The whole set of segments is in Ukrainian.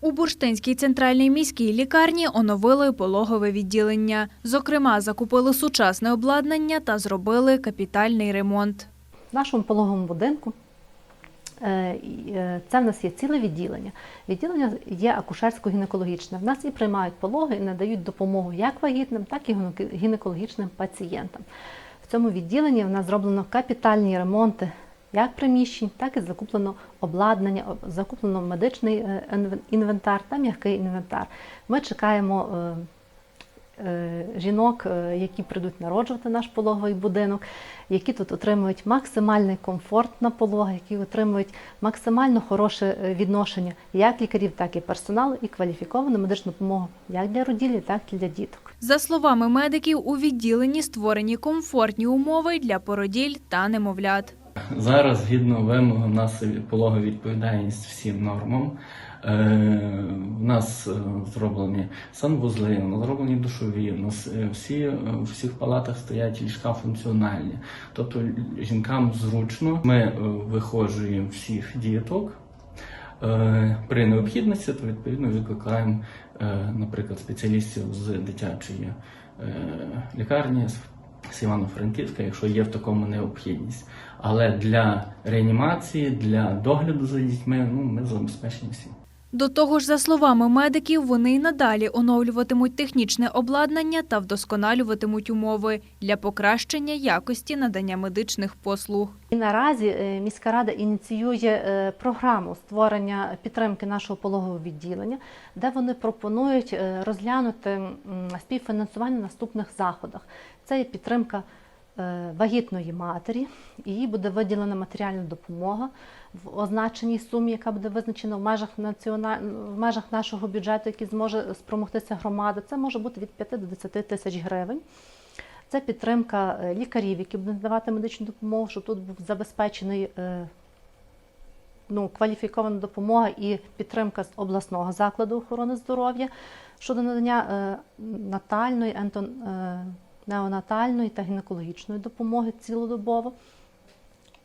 У Бурштинській центральній міській лікарні оновили пологове відділення. Зокрема, закупили сучасне обладнання та зробили капітальний ремонт. В нашому пологовому будинку е, е, це в нас є ціле відділення. Відділення є акушерсько-гінекологічне. В нас і приймають пологи, і надають допомогу як вагітним, так і гінекологічним пацієнтам. В цьому відділенні в нас зроблено капітальні ремонти як приміщень, так і закуплено обладнання, закуплено медичний е, інвентар та м'який інвентар. Ми чекаємо. е, е, жінок, які прийдуть народжувати наш пологовий будинок, які тут отримують максимальний комфорт на пологах, які отримують максимально хороше відношення як лікарів, так і персоналу, і кваліфіковану медичну допомогу як для роділі, так і для діток. За словами медиків, у відділенні створені комфортні умови для породіль та немовлят. Зараз, згідно вимог, у нас полога відповідальність всім нормам. Е, У нас е, зроблені санвузли, зроблені душові, у нас е, всі, е, у всіх палатах стоять ліжка функціональні. Тобто жінкам зручно. Ми е, виходжуємо всіх діток. Е, При необхідності, то відповідно викликаємо, е, наприклад, спеціалістів з дитячої е, лікарні, з- Івано-Франківська, якщо є в такому необхідність. Але для реанімації, для догляду за дітьми, ну ми забезпечені всі. До того ж, за словами медиків, вони й надалі оновлюватимуть технічне обладнання та вдосконалюватимуть умови для покращення якості надання медичних послуг. Наразі е, міська рада ініціює е, програму створення підтримки нашого пологового відділення, де вони пропонують е, розглянути співфінансування наступних заходах. Це є підтримка вагітної матері, їй буде виділена матеріальна допомога в означеній сумі, яка буде визначена в межах національ... в межах нашого бюджету, який зможе спромогтися громада. Це може бути від 5 до 10 тисяч гривень. Це підтримка е, лікарів, які будуть надавати медичну допомогу, щоб тут був забезпечений е, ну, кваліфікована допомога і підтримка з обласного закладу охорони здоров'я щодо надання е, натальної, ентон, е, неонатальної та гінекологічної допомоги цілодобово.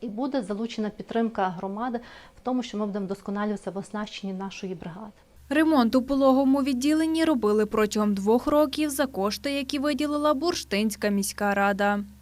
І буде залучена підтримка громади в тому, що ми будемо вдосконалюватися в оснащенні нашої бригади. Ремонт у пологовому відділенні робили протягом двох років за кошти, які виділила Бурштинська міська рада.